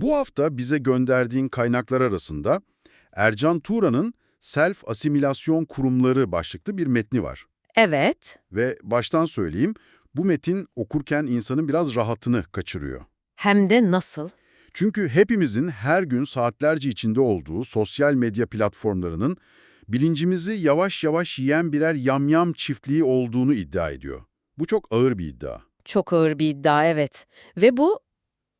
Bu hafta bize gönderdiğin kaynaklar arasında Ercan Tuğra'nın Self Asimilasyon Kurumları başlıklı bir metni var. Evet, Ve baştan söyleyeyim, bu metin okurken insanın biraz rahatını kaçırıyor. hem de nasıl? Çünkü hepimizin her gün saatlerce içinde olduğu sosyal medya platformlarının bilincimizi yavaş yavaş yiyen birer yamyam çiftliği olduğunu iddia ediyor. Bu çok ağır bir iddia. Çok ağır bir iddia, evet. Ve bu,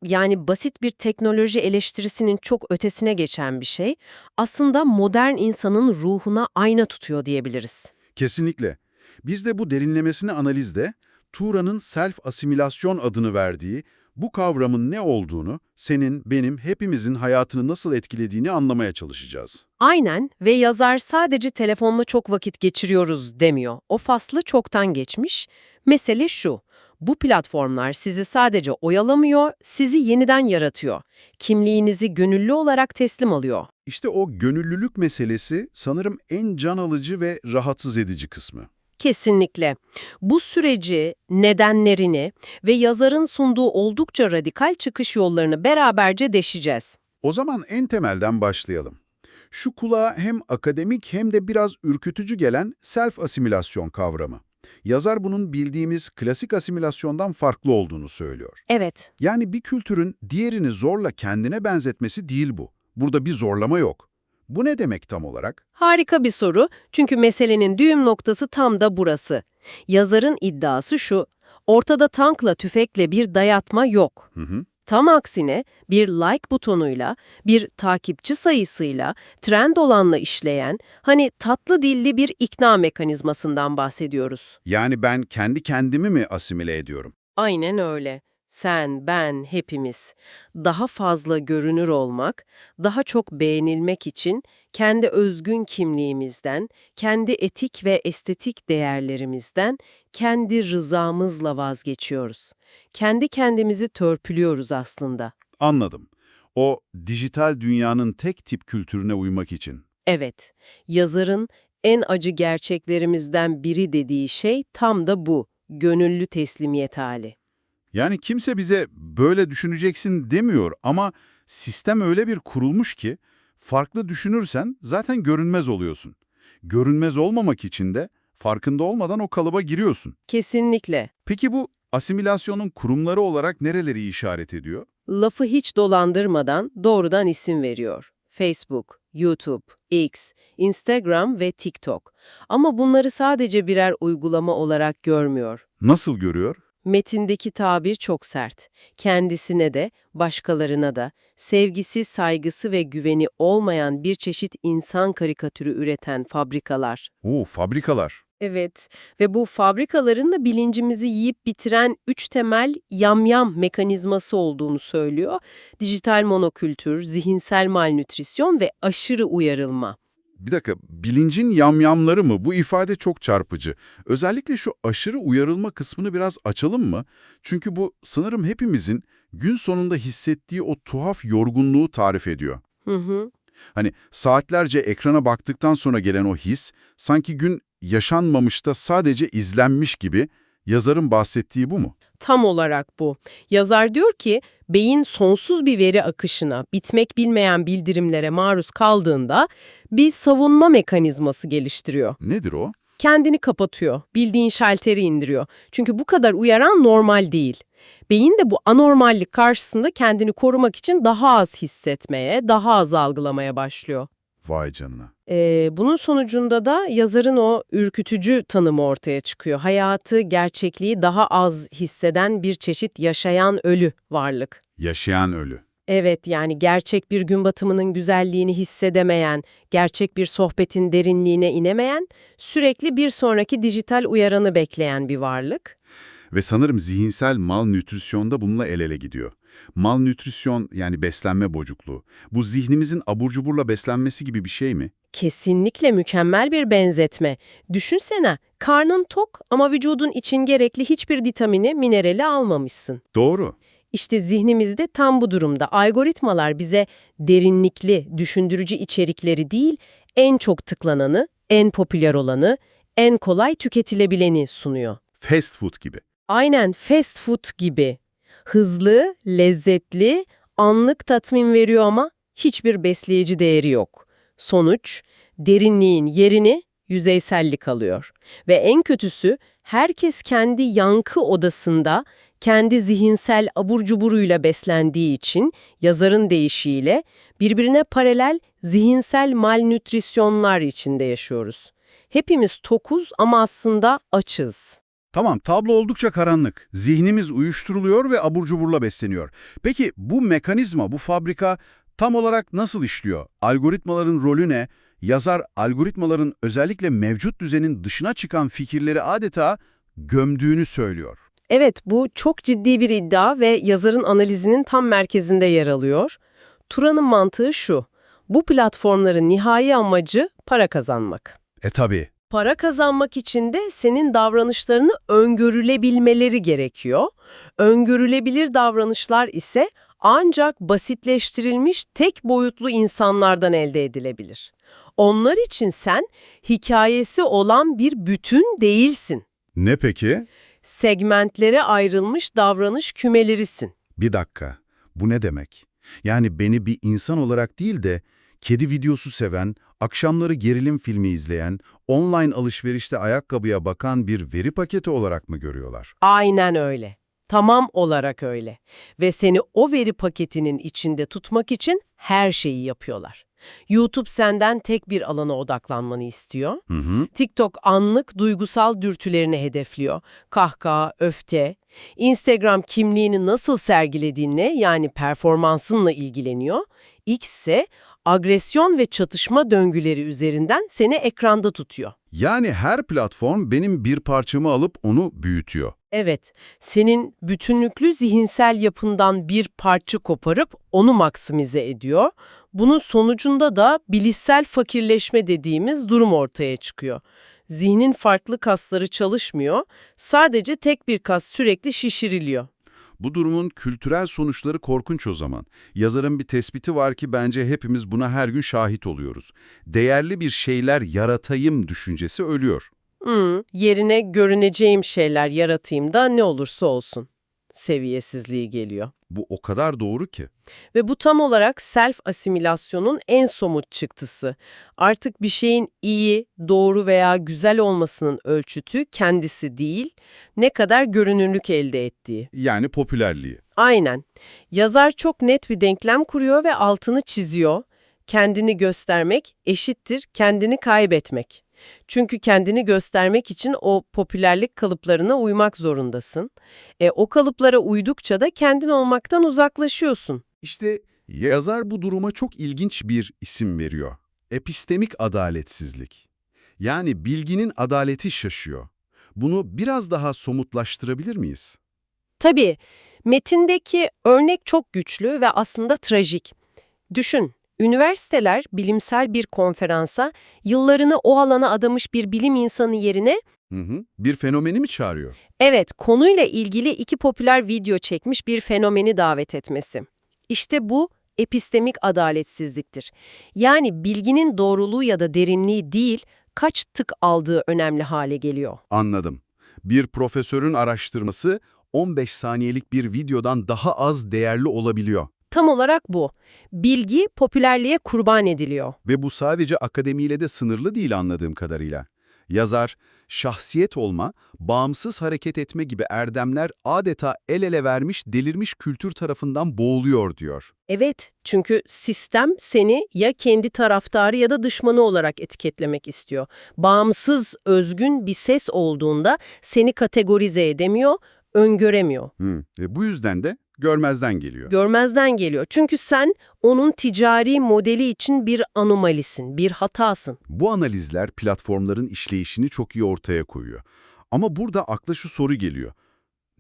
yani basit bir teknoloji eleştirisinin çok ötesine geçen bir şey. Aslında modern insanın ruhuna ayna tutuyor diyebiliriz. Kesinlikle. Biz de bu derinlemesine analizde Tuğra'nın self-asimilasyon adını verdiği bu kavramın ne olduğunu, senin, benim, hepimizin hayatını nasıl etkilediğini anlamaya çalışacağız. Aynen ve yazar sadece telefonla çok vakit geçiriyoruz demiyor. O faslı çoktan geçmiş. Mesele şu, bu platformlar sizi sadece oyalamıyor, sizi yeniden yaratıyor. Kimliğinizi gönüllü olarak teslim alıyor. İşte o gönüllülük meselesi sanırım en can alıcı ve rahatsız edici kısmı. Kesinlikle. Bu süreci, nedenlerini ve yazarın sunduğu oldukça radikal çıkış yollarını beraberce deşeceğiz. O zaman en temelden başlayalım. Şu kulağa hem akademik hem de biraz ürkütücü gelen self-asimilasyon kavramı. Yazar bunun bildiğimiz klasik asimilasyondan farklı olduğunu söylüyor. Evet, Yani bir kültürün diğerini zorla kendine benzetmesi değil bu. Burada bir zorlama yok. Bu ne demek tam olarak? harika bir soru çünkü meselenin düğüm noktası tam da burası. Yazarın iddiası şu, ortada tankla tüfekle bir dayatma yok. Hı hı. Tam aksine bir like butonuyla, bir takipçi sayısıyla, trend olanla işleyen, hani tatlı dilli bir ikna mekanizmasından bahsediyoruz. Yani ben kendi kendimi mi asimile ediyorum? Aynen öyle. Sen, ben, hepimiz. Daha fazla görünür olmak, daha çok beğenilmek için kendi özgün kimliğimizden, kendi etik ve estetik değerlerimizden, kendi rızamızla vazgeçiyoruz. Kendi kendimizi törpülüyoruz aslında. Anladım. O dijital dünyanın tek tip kültürüne uymak için. Evet, yazarın en acı gerçeklerimizden biri dediği şey tam da bu, gönüllü teslimiyet hali. Yani kimse bize böyle düşüneceksin demiyor ama sistem öyle bir kurulmuş ki farklı düşünürsen zaten görünmez oluyorsun. Görünmez olmamak için de farkında olmadan o kalıba giriyorsun. Kesinlikle. Peki bu asimilasyonun kurumları olarak nereleri işaret ediyor? Lafı hiç dolandırmadan doğrudan isim veriyor. Facebook, YouTube, X, Instagram ve TikTok. Ama bunları sadece birer uygulama olarak görmüyor. Nasıl görüyor? Metindeki tabir çok sert. Kendisine de, başkalarına da, sevgisi, saygısı ve güveni olmayan bir çeşit insan karikatürü üreten fabrikalar. Oo, fabrikalar. Evet ve bu fabrikaların da bilincimizi yiyip bitiren üç temel yamyam mekanizması olduğunu söylüyor. Dijital monokültür, zihinsel malnütrisyon ve aşırı uyarılma. Bir dakika, bilincin yamyamları mı? Bu ifade çok çarpıcı. Özellikle şu aşırı uyarılma kısmını biraz açalım mı? Çünkü bu sanırım hepimizin gün sonunda hissettiği o tuhaf yorgunluğu tarif ediyor. Hı hı. Hani saatlerce ekrana baktıktan sonra gelen o his, sanki gün yaşanmamış da sadece izlenmiş gibi yazarın bahsettiği bu mu? Tam olarak bu. Yazar diyor ki, beyin sonsuz bir veri akışına, bitmek bilmeyen bildirimlere maruz kaldığında bir savunma mekanizması geliştiriyor. Nedir o? Kendini kapatıyor, bildiğin şalteri indiriyor. Çünkü bu kadar uyaran normal değil. Beyin de bu anormallik karşısında kendini korumak için daha az hissetmeye, daha az algılamaya başlıyor. Vay canına. Ee, bunun sonucunda da yazarın o ürkütücü tanımı ortaya çıkıyor. Hayatı, gerçekliği daha az hisseden bir çeşit yaşayan ölü varlık. Yaşayan ölü. Evet yani gerçek bir gün batımının güzelliğini hissedemeyen, gerçek bir sohbetin derinliğine inemeyen, sürekli bir sonraki dijital uyaranı bekleyen bir varlık. Ve sanırım zihinsel malnütrisyonda bununla el ele gidiyor. Malnütrisyon yani beslenme bozukluğu. Bu zihnimizin abur cuburla beslenmesi gibi bir şey mi? Kesinlikle mükemmel bir benzetme. Düşünsene, karnın tok ama vücudun için gerekli hiçbir vitamini, minerali almamışsın. Doğru. İşte zihnimizde tam bu durumda algoritmalar bize derinlikli, düşündürücü içerikleri değil, en çok tıklananı, en popüler olanı, en kolay tüketilebileni sunuyor. Fast food gibi. Aynen fast food gibi. Hızlı, lezzetli anlık tatmin veriyor ama hiçbir besleyici değeri yok. Sonuç, derinliğin yerini yüzeysellik alıyor. Ve en kötüsü herkes kendi yankı odasında, kendi zihinsel abur cuburuyla beslendiği için yazarın deyişiyle birbirine paralel zihinsel malnütrisyonlar içinde yaşıyoruz. Hepimiz tokuz ama aslında açız. Tamam, tablo oldukça karanlık. Zihnimiz uyuşturuluyor ve abur cuburla besleniyor. Peki bu mekanizma, bu fabrika tam olarak nasıl işliyor? Algoritmaların rolü ne? Yazar algoritmaların özellikle mevcut düzenin dışına çıkan fikirleri adeta gömdüğünü söylüyor. Evet, bu çok ciddi bir iddia ve yazarın analizinin tam merkezinde yer alıyor. Turan'ın mantığı şu, bu platformların nihai amacı para kazanmak. E tabi. Para kazanmak için de senin davranışlarını öngörülebilmeleri gerekiyor. Öngörülebilir davranışlar ise ancak basitleştirilmiş tek boyutlu insanlardan elde edilebilir. Onlar için sen hikayesi olan bir bütün değilsin. Ne peki? Segmentlere ayrılmış davranış kümelerisin. Bir dakika. Bu ne demek? Yani beni bir insan olarak değil de kedi videosu seven, akşamları gerilim filmi izleyen, online alışverişte ayakkabıya bakan bir veri paketi olarak mı görüyorlar? Aynen öyle. Tamam olarak öyle. Ve seni o veri paketinin içinde tutmak için her şeyi yapıyorlar. YouTube senden tek bir alana odaklanmanı istiyor. Hı hı. TikTok anlık duygusal dürtülerini hedefliyor. Kahkaha, öfte. Instagram kimliğini nasıl sergilediğinle yani performansınla ilgileniyor. X ise agresyon ve çatışma döngüleri üzerinden seni ekranda tutuyor. Yani her platform benim bir parçamı alıp onu büyütüyor. Evet, senin bütünlüklü zihinsel yapından bir parça koparıp onu maksimize ediyor. Bunun sonucunda da bilişsel fakirleşme dediğimiz durum ortaya çıkıyor. Zihnin farklı kasları çalışmıyor, sadece tek bir kas sürekli şişiriliyor. Bu durumun kültürel sonuçları korkunç o zaman. Yazarın bir tespiti var ki bence hepimiz buna her gün şahit oluyoruz. Değerli bir şeyler yaratayım düşüncesi ölüyor. Hmm, yerine görüneceğim şeyler yaratayım da ne olursa olsun. Seviyesizliği geliyor. Bu o kadar doğru ki. Ve bu tam olarak self asimilasyonun en somut çıktısı. Artık bir şeyin iyi, doğru veya güzel olmasının ölçütü kendisi değil, ne kadar görünürlük elde ettiği. Yani popülerliği. Aynen. Yazar çok net bir denklem kuruyor ve altını çiziyor. Kendini göstermek eşittir kendini kaybetmek. Çünkü kendini göstermek için o popülerlik kalıplarına uymak zorundasın. E, o kalıplara uydukça da kendin olmaktan uzaklaşıyorsun. İşte yazar bu duruma çok ilginç bir isim veriyor. Epistemik adaletsizlik. Yani bilginin adaleti şaşıyor. Bunu biraz daha somutlaştırabilir miyiz? Tabii, metindeki örnek çok güçlü ve aslında trajik. Düşün, üniversiteler bilimsel bir konferansa yıllarını o alana adamış bir bilim insanı yerine Hı hı. Bir fenomeni mi çağırıyor? Evet, konuyla ilgili iki popüler video çekmiş bir fenomeni davet etmesi. İşte bu epistemik adaletsizliktir. Yani bilginin doğruluğu ya da derinliği değil, kaç tık aldığı önemli hale geliyor. Anladım. Bir profesörün araştırması 15 saniyelik bir videodan daha az değerli olabiliyor. Tam olarak bu. Bilgi popülerliğe kurban ediliyor. Ve bu sadece akademiyle de sınırlı değil anladığım kadarıyla. Yazar, şahsiyet olma, bağımsız hareket etme gibi erdemler adeta el ele vermiş, delirmiş kültür tarafından boğuluyor diyor. Evet, çünkü sistem seni ya kendi taraftarı ya da düşmanı olarak etiketlemek istiyor. Bağımsız, özgün bir ses olduğunda seni kategorize edemiyor, öngöremiyor. Hı. Ve bu yüzden de görmezden geliyor. Görmezden geliyor. Çünkü sen onun ticari modeli için bir anomalisin, bir hatasın. Bu analizler platformların işleyişini çok iyi ortaya koyuyor. Ama burada akla şu soru geliyor.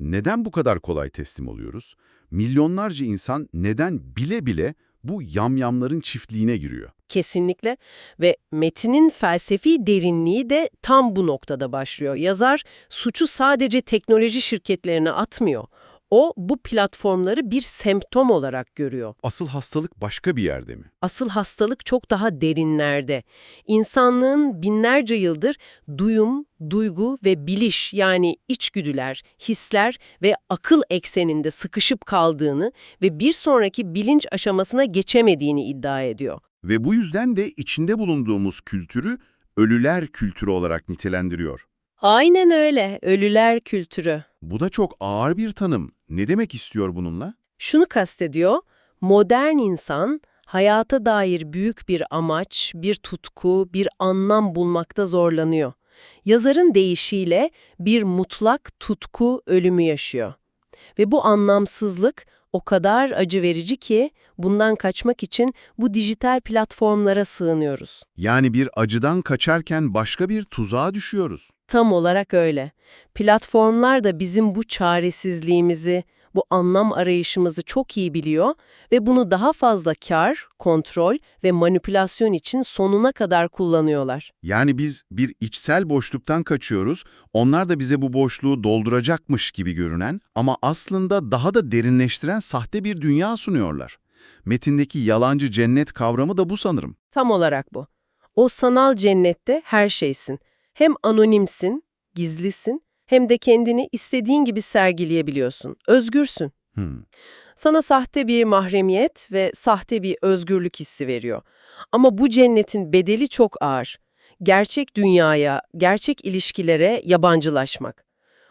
Neden bu kadar kolay teslim oluyoruz? Milyonlarca insan neden bile bile bu yamyamların çiftliğine giriyor? Kesinlikle ve metinin felsefi derinliği de tam bu noktada başlıyor. Yazar suçu sadece teknoloji şirketlerine atmıyor. O bu platformları bir semptom olarak görüyor. Asıl hastalık başka bir yerde mi? Asıl hastalık çok daha derinlerde. İnsanlığın binlerce yıldır duyum, duygu ve biliş yani içgüdüler, hisler ve akıl ekseninde sıkışıp kaldığını ve bir sonraki bilinç aşamasına geçemediğini iddia ediyor. Ve bu yüzden de içinde bulunduğumuz kültürü ölüler kültürü olarak nitelendiriyor. Aynen öyle, ölüler kültürü. Bu da çok ağır bir tanım. Ne demek istiyor bununla? Şunu kastediyor, modern insan hayata dair büyük bir amaç, bir tutku, bir anlam bulmakta zorlanıyor. Yazarın deyişiyle bir mutlak tutku ölümü yaşıyor. Ve bu anlamsızlık o kadar acı verici ki bundan kaçmak için bu dijital platformlara sığınıyoruz. Yani bir acıdan kaçarken başka bir tuzağa düşüyoruz. Tam olarak öyle. Platformlar da bizim bu çaresizliğimizi, bu anlam arayışımızı çok iyi biliyor ve bunu daha fazla kar, kontrol ve manipülasyon için sonuna kadar kullanıyorlar. Yani biz bir içsel boşluktan kaçıyoruz, onlar da bize bu boşluğu dolduracakmış gibi görünen ama aslında daha da derinleştiren sahte bir dünya sunuyorlar. Metindeki yalancı cennet kavramı da bu sanırım. Tam olarak bu. O sanal cennette her şeysin. Hem anonimsin, gizlisin, hem de kendini istediğin gibi sergileyebiliyorsun. Özgürsün. Hmm. Sana sahte bir mahremiyet ve sahte bir özgürlük hissi veriyor. Ama bu cennetin bedeli çok ağır. Gerçek dünyaya, gerçek ilişkilere yabancılaşmak.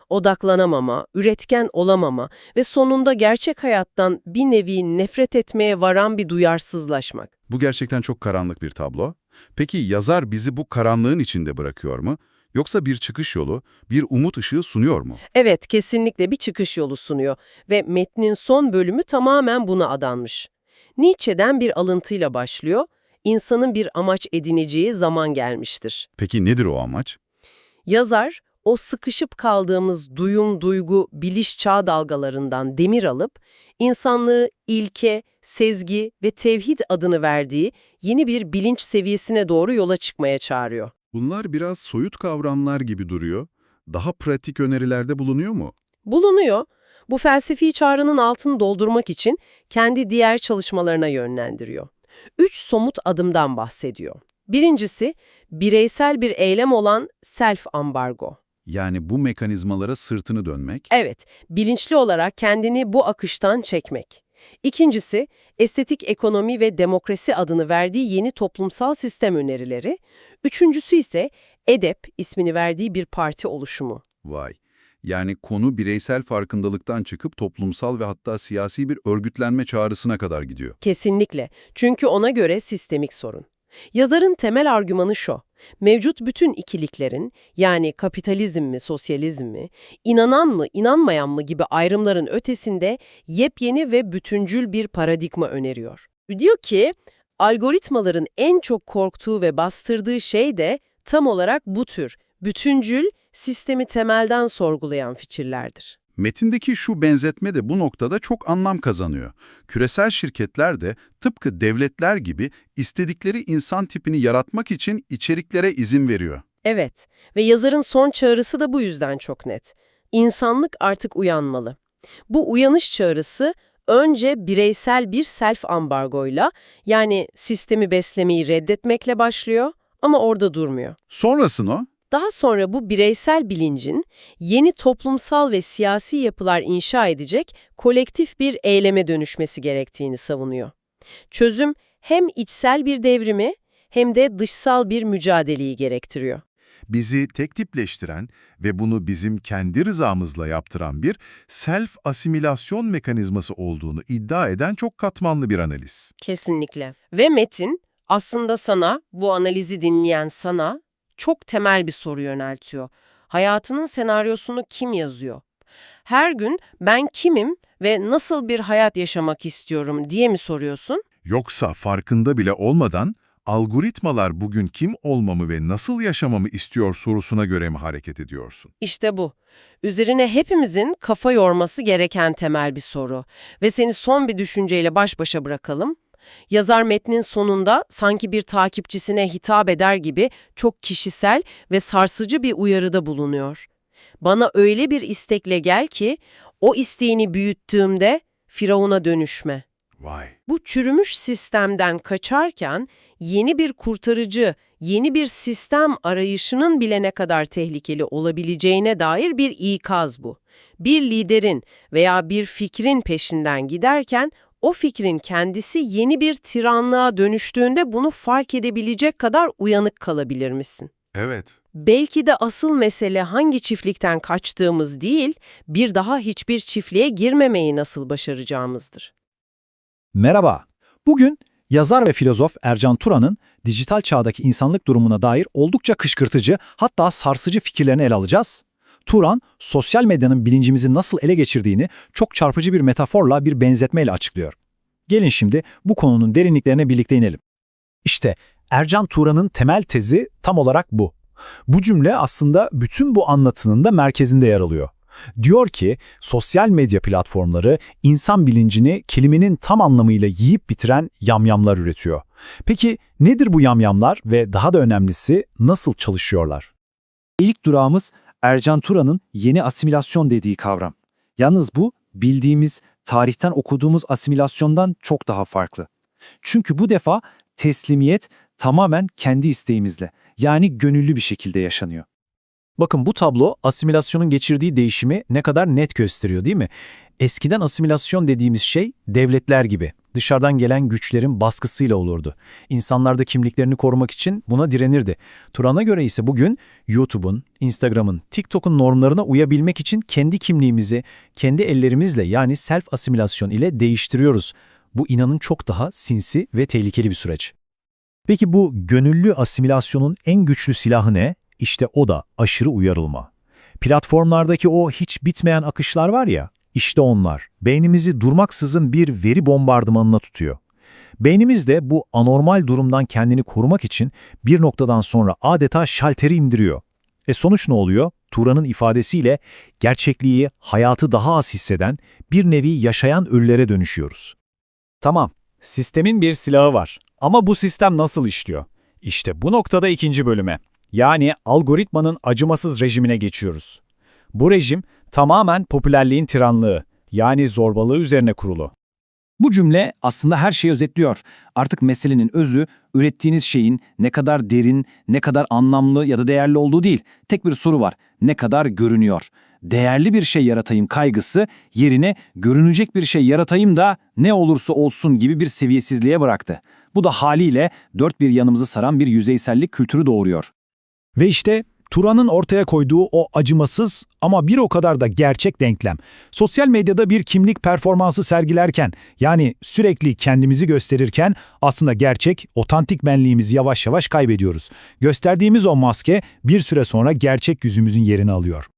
Odaklanamama, üretken olamama ve sonunda gerçek hayattan bir nevi nefret etmeye varan bir duyarsızlaşmak. Bu gerçekten çok karanlık bir tablo. Peki yazar bizi bu karanlığın içinde bırakıyor mu? Yoksa bir çıkış yolu, bir umut ışığı sunuyor mu? Evet, kesinlikle bir çıkış yolu sunuyor ve metnin son bölümü tamamen buna adanmış. Nietzsche'den bir alıntıyla başlıyor, insanın bir amaç edineceği zaman gelmiştir. Peki nedir o amaç? Yazar, o sıkışıp kaldığımız duyum, duygu, biliş çağ dalgalarından demir alıp, insanlığı ilke, sezgi ve tevhid adını verdiği yeni bir bilinç seviyesine doğru yola çıkmaya çağırıyor. Bunlar biraz soyut kavramlar gibi duruyor. Daha pratik önerilerde bulunuyor mu? Bulunuyor. Bu felsefi çağrının altını doldurmak için kendi diğer çalışmalarına yönlendiriyor. Üç somut adımdan bahsediyor. Birincisi, bireysel bir eylem olan self-ambargo. Yani bu mekanizmalara sırtını dönmek. Evet, bilinçli olarak kendini bu akıştan çekmek. İkincisi, estetik ekonomi ve demokrasi adını verdiği yeni toplumsal sistem önerileri. Üçüncüsü ise EDEP ismini verdiği bir parti oluşumu. Vay. Yani konu bireysel farkındalıktan çıkıp toplumsal ve hatta siyasi bir örgütlenme çağrısına kadar gidiyor. Kesinlikle. Çünkü ona göre sistemik sorun. Yazarın temel argümanı şu. Mevcut bütün ikiliklerin, yani kapitalizm mi, sosyalizm mi, inanan mı, inanmayan mı gibi ayrımların ötesinde yepyeni ve bütüncül bir paradigma öneriyor. Diyor ki, algoritmaların en çok korktuğu ve bastırdığı şey de tam olarak bu tür, bütüncül, sistemi temelden sorgulayan fikirlerdir. Metindeki şu benzetme de bu noktada çok anlam kazanıyor. Küresel şirketler de tıpkı devletler gibi istedikleri insan tipini yaratmak için içeriklere izin veriyor. Evet ve yazarın son çağrısı da bu yüzden çok net. İnsanlık artık uyanmalı. Bu uyanış çağrısı önce bireysel bir self-ambargoyla yani sistemi beslemeyi reddetmekle başlıyor ama orada durmuyor. Sonrasını Daha sonra bu bireysel bilincin yeni toplumsal ve siyasi yapılar inşa edecek kolektif bir eyleme dönüşmesi gerektiğini savunuyor. Çözüm hem içsel bir devrimi hem de dışsal bir mücadeleyi gerektiriyor. bizi tek tipleştiren ve bunu bizim kendi rızamızla yaptıran bir self-asimilasyon mekanizması olduğunu iddia eden çok katmanlı bir analiz. Kesinlikle. Ve Metin aslında sana, bu analizi dinleyen sana çok temel bir soru yöneltiyor. Hayatının senaryosunu kim yazıyor? Her gün ben kimim ve nasıl bir hayat yaşamak istiyorum diye mi soruyorsun? Yoksa farkında bile olmadan algoritmalar bugün kim olmamı ve nasıl yaşamamı istiyor sorusuna göre mi hareket ediyorsun? İşte bu. Üzerine hepimizin kafa yorması gereken temel bir soru. Ve seni son bir düşünceyle baş başa bırakalım. Yazar metnin sonunda sanki bir takipçisine hitap eder gibi çok kişisel ve sarsıcı bir uyarıda bulunuyor. Bana öyle bir istekle gel ki O isteğini büyüttüğümde Firavun'a dönüşme. Vay. Bu çürümüş sistemden kaçarken yeni bir kurtarıcı, yeni bir sistem arayışının bile ne kadar tehlikeli olabileceğine dair bir ikaz bu. Bir liderin veya bir fikrin peşinden giderken o fikrin kendisi yeni bir tiranlığa dönüştüğünde bunu fark edebilecek kadar uyanık kalabilir misin? Evet. Belki de asıl mesele hangi çiftlikten kaçtığımız değil, bir daha hiçbir çiftliğe girmemeyi nasıl başaracağımızdır. Merhaba. Bugün yazar ve filozof Ercan Turan'ın dijital çağdaki insanlık durumuna dair oldukça kışkırtıcı hatta sarsıcı fikirlerini ele alacağız. Turan, sosyal medyanın bilincimizi nasıl ele geçirdiğini çok çarpıcı bir metaforla, bir benzetmeyle açıklıyor. Gelin şimdi bu konunun derinliklerine birlikte inelim. İşte Ercan Turan'ın temel tezi tam olarak bu. Bu cümle aslında bütün bu anlatının da merkezinde yer alıyor. Diyor ki, sosyal medya platformları insan bilincini kelimenin tam anlamıyla yiyip bitiren yamyamlar üretiyor. Peki nedir bu yamyamlar ve daha da önemlisi nasıl çalışıyorlar? İlk durağımız Ercan Turan'ın yeni asimilasyon dediği kavram. Yalnız bu bildiğimiz, tarihten okuduğumuz asimilasyondan çok daha farklı. Çünkü bu defa teslimiyet tamamen kendi isteğimizle, yani gönüllü bir şekilde yaşanıyor. Bakın bu tablo asimilasyonun geçirdiği değişimi ne kadar net gösteriyor değil mi? Eskiden asimilasyon dediğimiz şey devletler gibi dışarıdan gelen güçlerin baskısıyla olurdu. İnsanlar da kimliklerini korumak için buna direnirdi. Turan'a göre ise bugün YouTube'un, Instagram'ın, TikTok'un normlarına uyabilmek için kendi kimliğimizi kendi ellerimizle yani self asimilasyon ile değiştiriyoruz. Bu inanın çok daha sinsi ve tehlikeli bir süreç. Peki bu gönüllü asimilasyonun en güçlü silahı ne? İşte o da aşırı uyarılma. Platformlardaki o hiç bitmeyen akışlar var ya, işte onlar. Beynimizi durmaksızın bir veri bombardımanına tutuyor. Beynimiz de bu anormal durumdan kendini korumak için bir noktadan sonra adeta şalteri indiriyor. E sonuç ne oluyor? Turan'ın ifadesiyle gerçekliği, hayatı daha az hisseden, bir nevi yaşayan ölülere dönüşüyoruz. Tamam, sistemin bir silahı var. Ama bu sistem nasıl işliyor? İşte bu noktada ikinci bölüme. Yani algoritmanın acımasız rejimine geçiyoruz. Bu rejim tamamen popülerliğin tiranlığı, yani zorbalığı üzerine kurulu. Bu cümle aslında her şeyi özetliyor. Artık meselenin özü, ürettiğiniz şeyin ne kadar derin, ne kadar anlamlı ya da değerli olduğu değil. Tek bir soru var, ne kadar görünüyor? Değerli bir şey yaratayım kaygısı yerine görünecek bir şey yaratayım da ne olursa olsun gibi bir seviyesizliğe bıraktı. Bu da haliyle dört bir yanımızı saran bir yüzeysellik kültürü doğuruyor. Ve işte Turan'ın ortaya koyduğu o acımasız ama bir o kadar da gerçek denklem. Sosyal medyada bir kimlik performansı sergilerken, yani sürekli kendimizi gösterirken aslında gerçek, otantik benliğimizi yavaş yavaş kaybediyoruz. Gösterdiğimiz o maske bir süre sonra gerçek yüzümüzün yerini alıyor.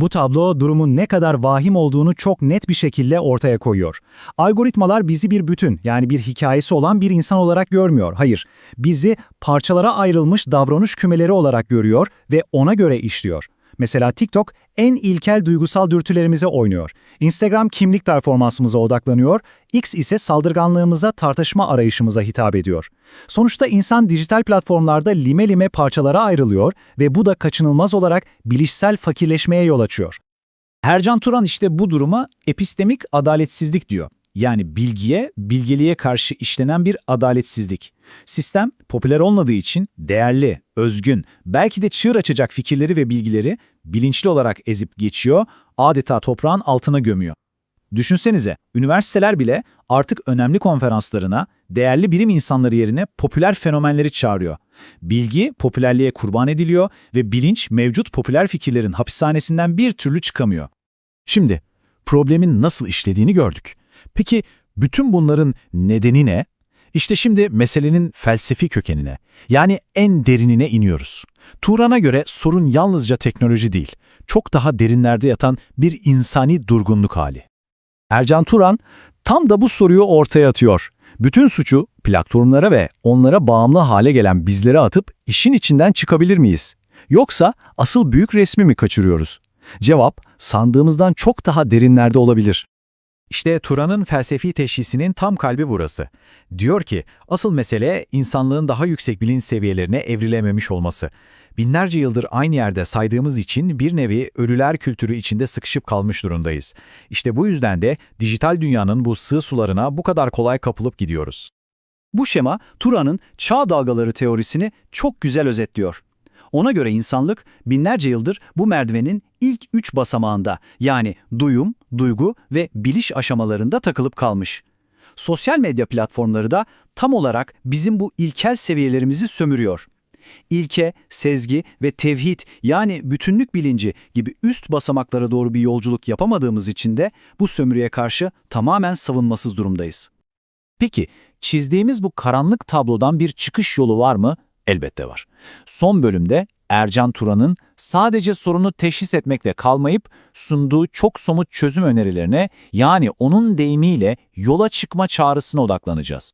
Bu tablo durumun ne kadar vahim olduğunu çok net bir şekilde ortaya koyuyor. Algoritmalar bizi bir bütün, yani bir hikayesi olan bir insan olarak görmüyor. Hayır, bizi parçalara ayrılmış davranış kümeleri olarak görüyor ve ona göre işliyor. Mesela TikTok en ilkel duygusal dürtülerimize oynuyor. Instagram kimlik performansımıza odaklanıyor. X ise saldırganlığımıza, tartışma arayışımıza hitap ediyor. Sonuçta insan dijital platformlarda lime lime parçalara ayrılıyor ve bu da kaçınılmaz olarak bilişsel fakirleşmeye yol açıyor. Ercan Turan işte bu duruma epistemik adaletsizlik diyor. Yani bilgiye, bilgeliğe karşı işlenen bir adaletsizlik. Sistem popüler olmadığı için değerli, özgün, belki de çığır açacak fikirleri ve bilgileri bilinçli olarak ezip geçiyor, adeta toprağın altına gömüyor. Düşünsenize, üniversiteler bile artık önemli konferanslarına değerli bilim insanları yerine popüler fenomenleri çağırıyor. Bilgi popülerliğe kurban ediliyor ve bilinç mevcut popüler fikirlerin hapishanesinden bir türlü çıkamıyor. Şimdi problemin nasıl işlediğini gördük. Peki bütün bunların nedeni ne? İşte şimdi meselenin felsefi kökenine, yani en derinine iniyoruz. Turan'a göre sorun yalnızca teknoloji değil, çok daha derinlerde yatan bir insani durgunluk hali. Ercan Turan tam da bu soruyu ortaya atıyor. Bütün suçu platformlara ve onlara bağımlı hale gelen bizlere atıp işin içinden çıkabilir miyiz? Yoksa asıl büyük resmi mi kaçırıyoruz? Cevap sandığımızdan çok daha derinlerde olabilir. İşte Turan'ın felsefi teşhisinin tam kalbi burası. Diyor ki, asıl mesele insanlığın daha yüksek bilinç seviyelerine evrilememiş olması. Binlerce yıldır aynı yerde saydığımız için bir nevi ölüler kültürü içinde sıkışıp kalmış durumdayız. İşte bu yüzden de dijital dünyanın bu sığ sularına bu kadar kolay kapılıp gidiyoruz. Bu şema Turan'ın çağ dalgaları teorisini çok güzel özetliyor. Ona göre insanlık binlerce yıldır bu merdivenin ilk üç basamağında yani duyum, duygu ve biliş aşamalarında takılıp kalmış. Sosyal medya platformları da tam olarak bizim bu ilkel seviyelerimizi sömürüyor. İlke, sezgi ve tevhid yani bütünlük bilinci gibi üst basamaklara doğru bir yolculuk yapamadığımız için de bu sömürüye karşı tamamen savunmasız durumdayız. Peki, çizdiğimiz bu karanlık tablodan bir çıkış yolu var mı? Elbette var. Son bölümde Ercan Turan'ın sadece sorunu teşhis etmekle kalmayıp sunduğu çok somut çözüm önerilerine yani onun deyimiyle yola çıkma çağrısına odaklanacağız.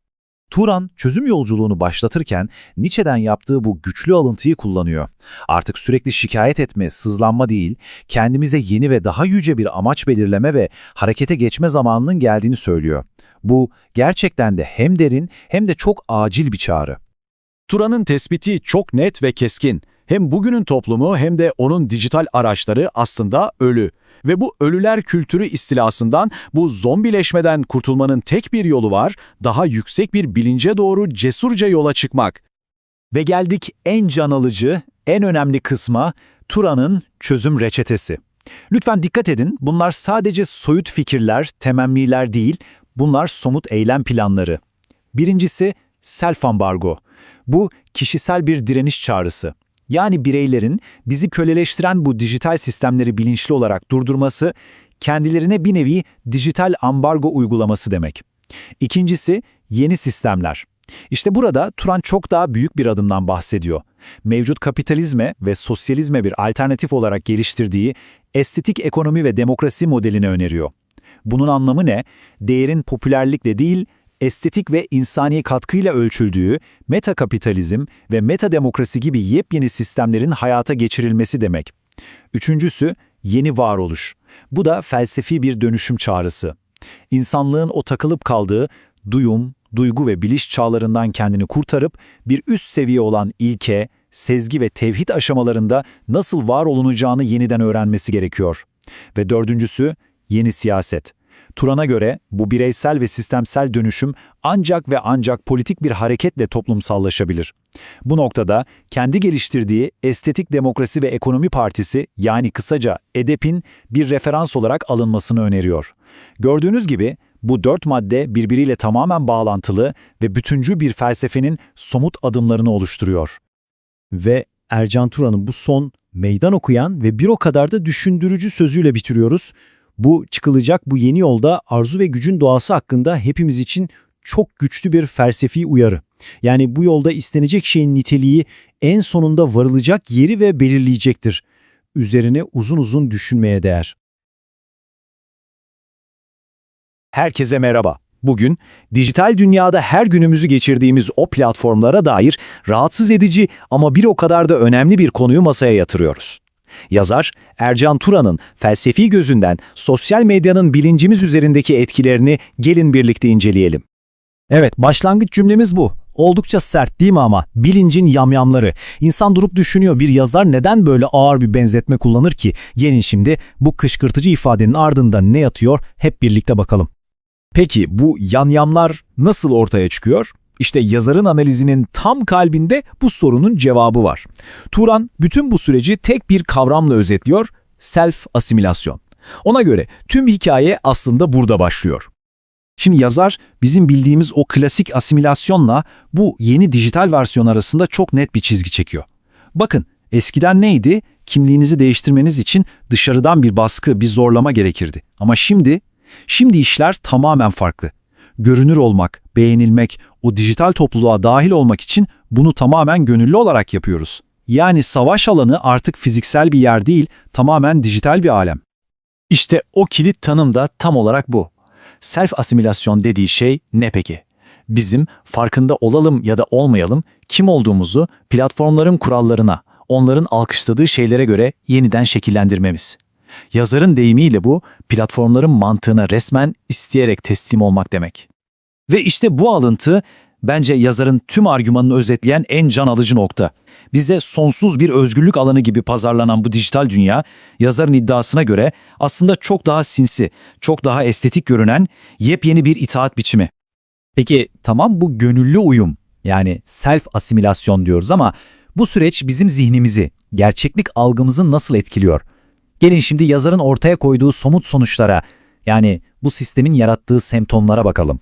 Turan çözüm yolculuğunu başlatırken Nietzsche'den yaptığı bu güçlü alıntıyı kullanıyor. Artık sürekli şikayet etme, sızlanma değil, kendimize yeni ve daha yüce bir amaç belirleme ve harekete geçme zamanının geldiğini söylüyor. Bu gerçekten de hem derin hem de çok acil bir çağrı. Turan'ın tespiti çok net ve keskin. Hem bugünün toplumu hem de onun dijital araçları aslında ölü. Ve bu ölüler kültürü istilasından, bu zombileşmeden kurtulmanın tek bir yolu var, daha yüksek bir bilince doğru cesurca yola çıkmak. Ve geldik en can alıcı, en önemli kısma, Turan'ın çözüm reçetesi. Lütfen dikkat edin, bunlar sadece soyut fikirler, temenniler değil, bunlar somut eylem planları. Birincisi, self-ambargo. Bu kişisel bir direniş çağrısı. Yani bireylerin bizi köleleştiren bu dijital sistemleri bilinçli olarak durdurması, kendilerine bir nevi dijital ambargo uygulaması demek. İkincisi, yeni sistemler. İşte burada Turan çok daha büyük bir adımdan bahsediyor. Mevcut kapitalizme ve sosyalizme bir alternatif olarak geliştirdiği estetik ekonomi ve demokrasi modelini öneriyor. Bunun anlamı ne? Değerin popülerlikle değil, estetik ve insani katkıyla ölçüldüğü meta kapitalizm ve meta demokrasi gibi yepyeni sistemlerin hayata geçirilmesi demek. Üçüncüsü, yeni varoluş. Bu da felsefi bir dönüşüm çağrısı. İnsanlığın o takılıp kaldığı duyum, duygu ve biliş çağlarından kendini kurtarıp bir üst seviye olan ilke, sezgi ve tevhid aşamalarında nasıl var olunacağını yeniden öğrenmesi gerekiyor. Ve dördüncüsü, yeni siyaset. Turan'a göre bu bireysel ve sistemsel dönüşüm ancak ve ancak politik bir hareketle toplumsallaşabilir. Bu noktada kendi geliştirdiği Estetik Demokrasi ve Ekonomi Partisi yani kısaca EDEP'in bir referans olarak alınmasını öneriyor. Gördüğünüz gibi bu dört madde birbiriyle tamamen bağlantılı ve bütüncül bir felsefenin somut adımlarını oluşturuyor. Ve Ercan Turan'ın bu son meydan okuyan ve bir o kadar da düşündürücü sözüyle bitiriyoruz. Bu çıkılacak bu yeni yolda arzu ve gücün doğası hakkında hepimiz için çok güçlü bir felsefi uyarı. Yani bu yolda istenecek şeyin niteliği en sonunda varılacak yeri ve belirleyecektir. Üzerine uzun uzun düşünmeye değer. Herkese merhaba. Bugün dijital dünyada her günümüzü geçirdiğimiz o platformlara dair rahatsız edici ama bir o kadar da önemli bir konuyu masaya yatırıyoruz. Yazar Ercan Turan'ın felsefi gözünden sosyal medyanın bilincimiz üzerindeki etkilerini gelin birlikte inceleyelim. Evet, başlangıç cümlemiz bu. Oldukça sert değil mi ama? Bilincin yamyamları. İnsan durup düşünüyor bir yazar neden böyle ağır bir benzetme kullanır ki? Gelin şimdi bu kışkırtıcı ifadenin ardında ne yatıyor hep birlikte bakalım. Peki bu yamyamlar nasıl ortaya çıkıyor? İşte yazarın analizinin tam kalbinde bu sorunun cevabı var. Turan bütün bu süreci tek bir kavramla özetliyor, self-asimilasyon. Ona göre tüm hikaye aslında burada başlıyor. Şimdi yazar bizim bildiğimiz o klasik asimilasyonla bu yeni dijital versiyon arasında çok net bir çizgi çekiyor. Bakın eskiden neydi? Kimliğinizi değiştirmeniz için dışarıdan bir baskı, bir zorlama gerekirdi. Ama şimdi, şimdi işler tamamen farklı. Görünür olmak, beğenilmek, o dijital topluluğa dahil olmak için bunu tamamen gönüllü olarak yapıyoruz. Yani savaş alanı artık fiziksel bir yer değil, tamamen dijital bir alem. İşte o kilit tanım da tam olarak bu. Self-asimilasyon dediği şey ne peki? Bizim farkında olalım ya da olmayalım kim olduğumuzu platformların kurallarına, onların alkışladığı şeylere göre yeniden şekillendirmemiz. Yazarın deyimiyle bu, platformların mantığına resmen isteyerek teslim olmak demek. Ve işte bu alıntı bence yazarın tüm argümanını özetleyen en can alıcı nokta. Bize sonsuz bir özgürlük alanı gibi pazarlanan bu dijital dünya, yazarın iddiasına göre aslında çok daha sinsi, çok daha estetik görünen yepyeni bir itaat biçimi. Peki tamam bu gönüllü uyum yani self asimilasyon diyoruz ama bu süreç bizim zihnimizi, gerçeklik algımızı nasıl etkiliyor? Gelin şimdi yazarın ortaya koyduğu somut sonuçlara yani bu sistemin yarattığı semptomlara bakalım.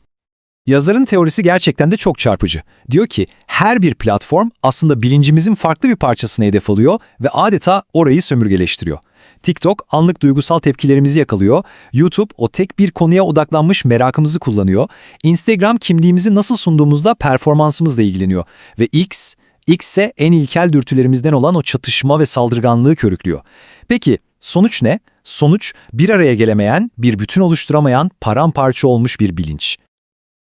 Yazarın teorisi gerçekten de çok çarpıcı. Diyor ki her bir platform aslında bilincimizin farklı bir parçasını hedef alıyor ve adeta orayı sömürgeleştiriyor. TikTok anlık duygusal tepkilerimizi yakalıyor, YouTube o tek bir konuya odaklanmış merakımızı kullanıyor, Instagram kimliğimizi nasıl sunduğumuzda performansımızla ilgileniyor ve X, X ise en ilkel dürtülerimizden olan o çatışma ve saldırganlığı körüklüyor. Peki sonuç ne? Sonuç bir araya gelemeyen, bir bütün oluşturamayan, paramparça olmuş bir bilinç.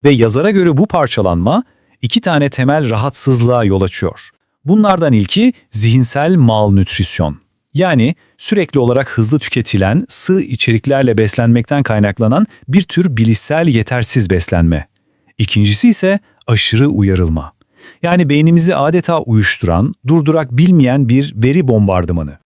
Ve yazara göre bu parçalanma iki tane temel rahatsızlığa yol açıyor. Bunlardan ilki zihinsel malnütrisyon. Yani sürekli olarak hızlı tüketilen sığ içeriklerle beslenmekten kaynaklanan bir tür bilişsel yetersiz beslenme. İkincisi ise aşırı uyarılma. Yani beynimizi adeta uyuşturan, durdurak bilmeyen bir veri bombardımanı.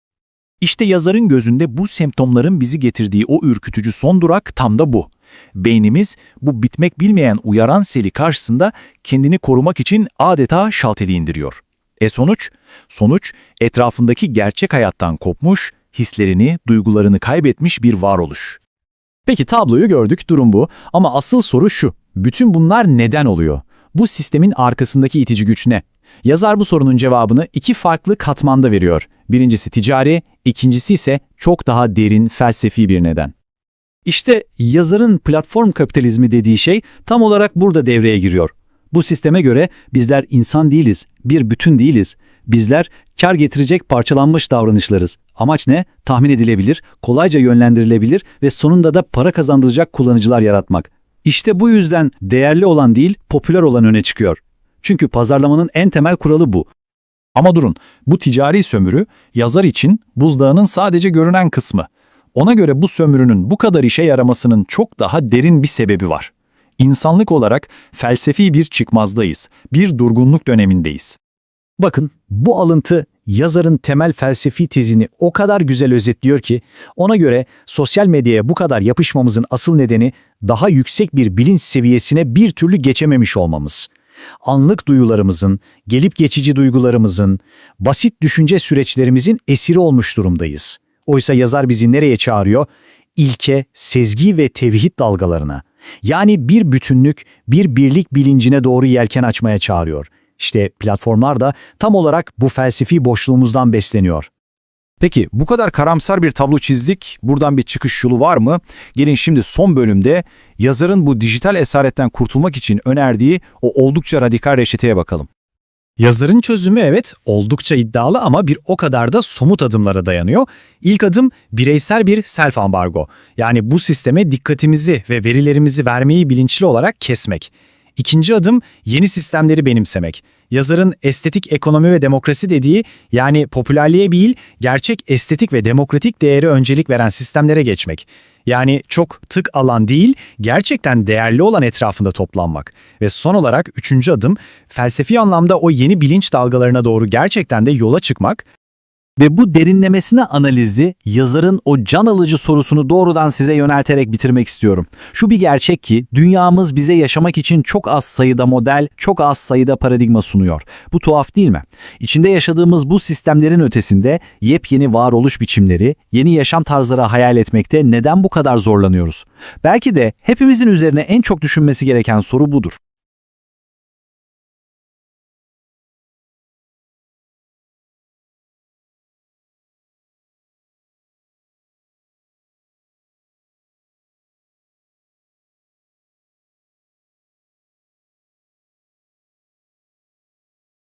İşte yazarın gözünde bu semptomların bizi getirdiği o ürkütücü son durak tam da bu. Beynimiz bu bitmek bilmeyen uyaran seli karşısında kendini korumak için adeta şalteli indiriyor. E sonuç? Sonuç etrafındaki gerçek hayattan kopmuş, hislerini, duygularını kaybetmiş bir varoluş. Peki tabloyu gördük, durum bu. Ama asıl soru şu, bütün bunlar neden oluyor? Bu sistemin arkasındaki itici güç ne? Yazar bu sorunun cevabını iki farklı katmanda veriyor. Birincisi ticari, ikincisi ise çok daha derin felsefi bir neden. İşte yazarın platform kapitalizmi dediği şey tam olarak burada devreye giriyor. Bu sisteme göre bizler insan değiliz, bir bütün değiliz. Bizler kar getirecek parçalanmış davranışlarız. Amaç ne? Tahmin edilebilir, kolayca yönlendirilebilir ve sonunda da para kazandıracak kullanıcılar yaratmak. İşte bu yüzden değerli olan değil, popüler olan öne çıkıyor. Çünkü pazarlamanın en temel kuralı bu. Ama durun, bu ticari sömürü yazar için buzdağının sadece görünen kısmı. Ona göre bu sömürünün bu kadar işe yaramasının çok daha derin bir sebebi var. İnsanlık olarak felsefi bir çıkmazdayız, bir durgunluk dönemindeyiz. Bakın bu alıntı yazarın temel felsefi tezini o kadar güzel özetliyor ki ona göre sosyal medyaya bu kadar yapışmamızın asıl nedeni daha yüksek bir bilinç seviyesine bir türlü geçememiş olmamız. Anlık duyularımızın, gelip geçici duygularımızın, basit düşünce süreçlerimizin esiri olmuş durumdayız. Oysa yazar bizi nereye çağırıyor? İlke, sezgi ve tevhid dalgalarına. Yani bir bütünlük, bir birlik bilincine doğru yelken açmaya çağırıyor. İşte platformlar da tam olarak bu felsefi boşluğumuzdan besleniyor. Peki bu kadar karamsar bir tablo çizdik. Buradan bir çıkış yolu var mı? Gelin şimdi son bölümde yazarın bu dijital esaretten kurtulmak için önerdiği o oldukça radikal reçeteye bakalım. Yazarın çözümü evet oldukça iddialı ama bir o kadar da somut adımlara dayanıyor. İlk adım bireysel bir self ambargo. Yani bu sisteme dikkatimizi ve verilerimizi vermeyi bilinçli olarak kesmek. İkinci adım yeni sistemleri benimsemek. Yazarın estetik ekonomi ve demokrasi dediği yani popülerliğe değil gerçek estetik ve demokratik değeri öncelik veren sistemlere geçmek. Yani çok tık alan değil, gerçekten değerli olan etrafında toplanmak. Ve son olarak üçüncü adım, felsefi anlamda o yeni bilinç dalgalarına doğru gerçekten de yola çıkmak ve bu derinlemesine analizi yazarın o can alıcı sorusunu doğrudan size yönelterek bitirmek istiyorum. Şu bir gerçek ki dünyamız bize yaşamak için çok az sayıda model, çok az sayıda paradigma sunuyor. Bu tuhaf değil mi? İçinde yaşadığımız bu sistemlerin ötesinde yepyeni varoluş biçimleri, yeni yaşam tarzları hayal etmekte neden bu kadar zorlanıyoruz? Belki de hepimizin üzerine en çok düşünmesi gereken soru budur.